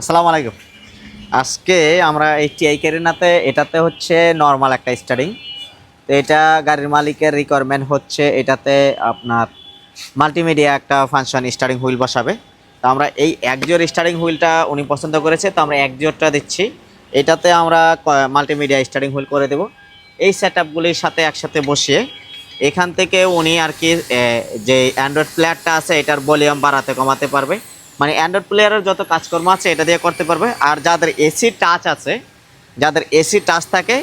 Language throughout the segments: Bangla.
আসসালামু আলাইকুম। আজকে আমরা এই টিআই ক্যারিনাতে, এটাতে হচ্ছে নর্মাল একটা স্টারিং তো এটা গাড়ির মালিকের রিকোয়ারমেন্ট হচ্ছে এটাতে আপনার মাল্টিমিডিয়া একটা ফাংশন স্টারিং হুইল বসাবে। তো আমরা এই একজোর স্টারিং হুইলটা উনি পছন্দ করেছে, তো আমরা একজোরটা দিচ্ছি। এটাতে আমরা মাল্টিমিডিয়া স্টারিং হুইল করে দেব। এই সেট আপগুলির সাথে একসাথে বসিয়ে এখান থেকে উনি আর কি যে অ্যান্ড্রয়েড প্লেয়ারটা আছে, এটার ভলিউম বাড়াতে কমাতে পারবে। মানে অ্যান্ড্রয়েড প্লেয়ারের যত কাজকর্ম আছে, এটা দিয়ে করতে পারবে। আর যাদের এসি টাচ আছে, যাদের এসি টাচ থাকে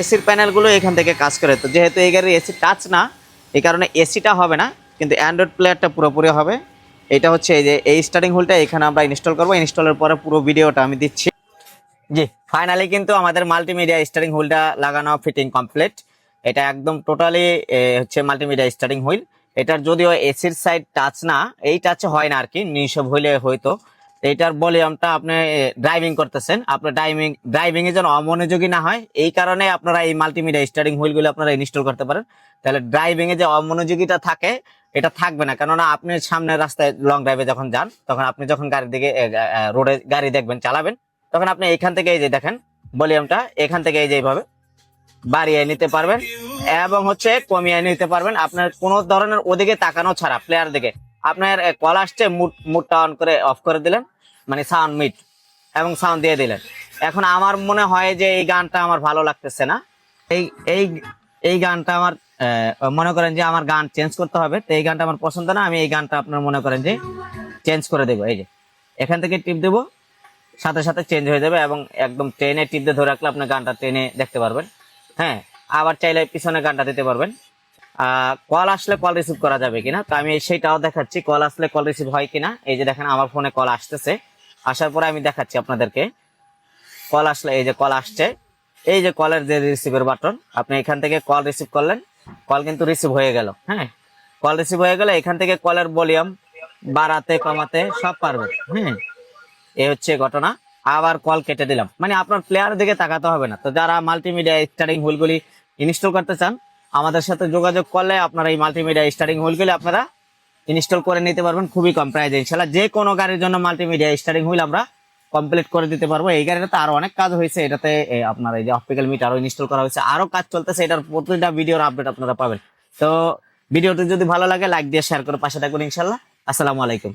এসির প্যানেলগুলো এখান থেকে কাজ করে। তো যেহেতু এই গাড়ির এসি টাচ না, এই কারণে এসিটা হবে না, কিন্তু অ্যান্ড্রয়েড প্লেয়ারটা পুরোপুরি হবে। এটা হচ্ছে এই যে, এই স্টার্টিং হুলটা এখানে আমরা ইনস্টল করব। ইনস্টলের পরে পুরো ভিডিওটা আমি দিচ্ছি। জি ফাইনালি কিন্তু আমাদের মাল্টিমিডিয়া স্টারিং হুইলটা লাগানো ফিটিং কমপ্লিট এটা একদম টোটালি হচ্ছে মাল্টিমিডিয়া স্টারিং হুইল। এটার যদিও এসির সাইড টাচ না, এই টাচে হয় না আর কি নিঃসব হইলে হয়তো। এইটার ভলিউমটা আপনি ড্রাইভিং করতেছেন, আপনার ড্রাইভিং ড্রাইভিং এ যেন অমনোযোগী না হয়, এই কারণে আপনারা এই মাল্টিমিডিয়া স্টারিং হুইলগুলো আপনারা ইনস্টল করতে পারেন। তাহলে ড্রাইভিং এ যে অমনোযোগীটা থাকে, এটা থাকবে না। কেননা আপনি সামনের রাস্তায় লং ড্রাইভে যখন যান, তখন আপনি যখন গাড়ির দিকে রোডে গাড়ি দেখবেন, চালাবেন, তখন আপনি এখান থেকে এই যে দেখেন ভলিউমটা এখান থেকে এই যে এইভাবে বাড়িয়ে নিতে পারবেন এবং হচ্ছে কমিয়ে নিতে পারবেন। আপনার কোনো ধরনের ওদিকে তাকানো ছাড়া প্লেয়ার দিকে। আপনার কল আসছে মুডটা অন করে অফ করে দিলেন মানে সাউন্ড মিট এবং সাউন্ড দিয়ে দিলেন। এখন আমার মনে হয় যে এই গানটা আমার ভালো লাগতেছে না। এই এই এই গানটা আমার মনে করেন যে আমার গান চেঞ্জ করতে হবে, তো এই গানটা আমার পছন্দ না, আমি এই গানটা আপনার মনে করেন যে চেঞ্জ করে দেবো। এই যে, এখান থেকে টিপ দেবো, সাথে সাথে চেঞ্জ হয়ে যাবে এবং একদম ট্রেনে টিপ দিয়ে ধরে রাখলে আপনি গানটা ট্রেনে দেখতে পারবেন। হ্যাঁ আবার চাইলে পিছনে গানটা দিতে পারবেন। কল আসলে কল রিসিভ করা যাবে কিনা, তো আমি সেইটাও দেখাচ্ছি, কল আসলে কল রিসিভ হয় কিনা। এই যে দেখেন, আমার ফোনে কল আসতেছে। আসার পরে আমি দেখাচ্ছি আপনাদেরকে। কল আসলে, এই যে কল আসছে, এই যে কলের যে রিসিভের বাটন আপনি এখান থেকে কল রিসিভ করলেন, কল কিন্তু রিসিভ হয়ে গেল হ্যাঁ। কল রিসিভ হয়ে গেলে এখান থেকে কলের ভলিউম বাড়াতে, কমাতে সব পারবেন হ্যাঁ। এই হচ্ছে ঘটনা। আবার কল কেটে দিলাম। মানে আপনার প্লেয়ার দিকে তাকাতে হবে না। তো যারা মাল্টিমিডিয়া স্টারিং হুইলগুলি ইনস্টল করতে চান, আমাদের সাথে যোগাযোগ করলে আপনারা এই মাল্টিমিডিয়া স্টারিং হুইলগুলি আপনারা ইনস্টল করে নিতে পারবেন খুবই কম প্রাইজে ইনশাল্লাহ যে কোনো গাড়ির জন্য মাল্টিমিডিয়া স্টারিং হুইল আমরা কমপ্লিট করে দিতে পারব। এই গাড়িটাতে আরও অনেক কাজ হয়েছে। এটাতে আপনার এই যে অপটিক্যাল মিটারও ইনস্টল করা হয়েছে। আরও কাজ চলতেছে। এটার প্রতিটা ভিডিওর আপডেট আপনারা পাবেন। তো ভিডিওটি যদি ভালো লাগে লাইক দিয়ে শেয়ার করে পাশে থাকুন ইনশাল্লাহ আসসালামু আলাইকুম।